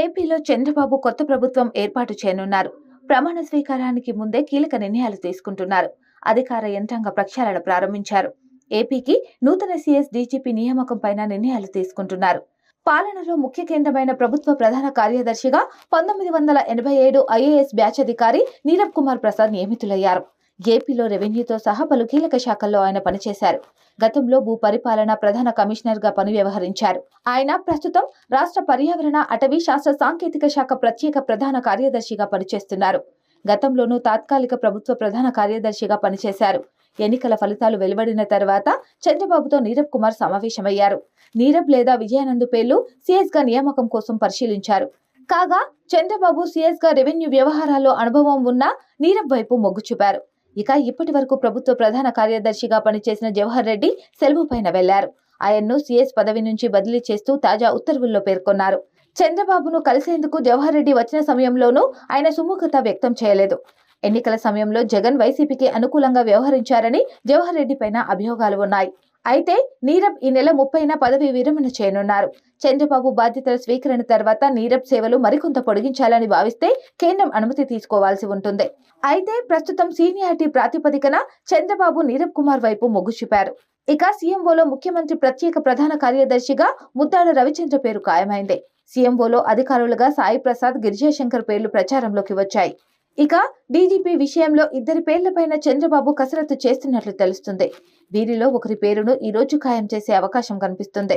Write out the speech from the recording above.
ఏపీలో చంద్రబాబు కొత్త ప్రభుత్వం ఏర్పాటు చేయనున్నారు. ప్రమాణ స్వీకారానికి ముందే కీలక నిర్ణయాలు తీసుకుంటున్నారు. అధికార యంత్రాంగ ప్రక్షాళన ప్రారంభించారు. ఏపీకి నూతన సీఎస్ డీజీపీ నియామకం పైన నిర్ణయాలు తీసుకుంటున్నారు. పాలనలో ముఖ్య కేంద్రమైన ప్రభుత్వ ప్రధాన కార్యదర్శిగా పంతొమ్మిది వందల ఎనభై ఏడు ఐఏఎస్ బ్యాచ్ అధికారి నీరబ్ కుమార్ ప్రసాద్ నియమితులయ్యారు. ఏపీలో రెవెన్యూతో సహా పలు కీలక శాఖల్లో ఆయన పనిచేశారు. గతంలో భూ పరిపాలన ప్రధాన కమిషనర్గా పని వ్యవహరించారు. ఆయన ప్రస్తుతం రాష్ట్ర పర్యావరణ అటవీ శాస్త్ర సాంకేతిక శాఖ ప్రత్యేక ప్రధాన కార్యదర్శిగా పనిచేస్తున్నారు. గతంలోనూ తాత్కాలిక ప్రభుత్వ ప్రధాన కార్యదర్శిగా పనిచేశారు. ఎన్నికల ఫలితాలు వెలువడిన తర్వాత చంద్రబాబుతో నీరబ్ కుమార్ సమావేశమయ్యారు. నీరబ్ లేదా విజయానంద్ పేర్లు సీఎస్గా నియామకం కోసం పరిశీలించారు. కాగా చంద్రబాబు సీఎస్గా రెవెన్యూ వ్యవహారాల్లో అనుభవం ఉన్న నీరబ్ వైపు మొగ్గు చూపారు. ఇక ఇప్పటి వరకు ప్రభుత్వ ప్రధాన కార్యదర్శిగా పనిచేసిన జవహర్ రెడ్డి సెలవు పైన వెళ్ళారు. ఆయన్ను సీఎస్ పదవి నుంచి బదిలీ చేస్తూ తాజా ఉత్తర్వుల్లో పేర్కొన్నారు. చంద్రబాబును కలిసేందుకు జవహర్ రెడ్డి వచ్చిన సమయంలోనూ ఆయన సుముఖత వ్యక్తం చేయలేదు. ఎన్నికల సమయంలో జగన్ వైసీపీకి అనుకూలంగా వ్యవహరించారని జవహర్ రెడ్డి పైన అభియోగాలు ఉన్నాయి. అయితే నీరబ్ ఈ నెల ముప్పైన పదవి విరమణ చేయనున్నారు. చంద్రబాబు బాధ్యతల స్వీకరణ తర్వాత నీరబ్ సేవలు మరికొంత పొడిగించాలని భావిస్తే కేంద్రం అనుమతి తీసుకోవాల్సి ఉంటుంది. అయితే ప్రస్తుతం సీనియారిటీ ప్రాతిపదికన చంద్రబాబు నీరబ్ కుమార్ వైపు మొగ్గు చూపారు. ఇక సీఎంఓలో ముఖ్యమంత్రి ప్రత్యేక ప్రధాన కార్యదర్శిగా ముద్దాడ రవిచంద్ర పేరు ఖాయమైంది. సీఎంఓలో అధికారులుగా సాయి ప్రసాద్ గిరిజాశంకర్ పేర్లు ప్రచారంలోకి వచ్చాయి. ఇక డీజీపీ విషయంలో ఇద్దరి పేర్లపైన చంద్రబాబు కసరత్తు చేస్తున్నట్లు తెలుస్తుంది. వీరిలో ఒకరి పేరును ఈ రోజు ఖాయం చేసే అవకాశం కనిపిస్తుంది.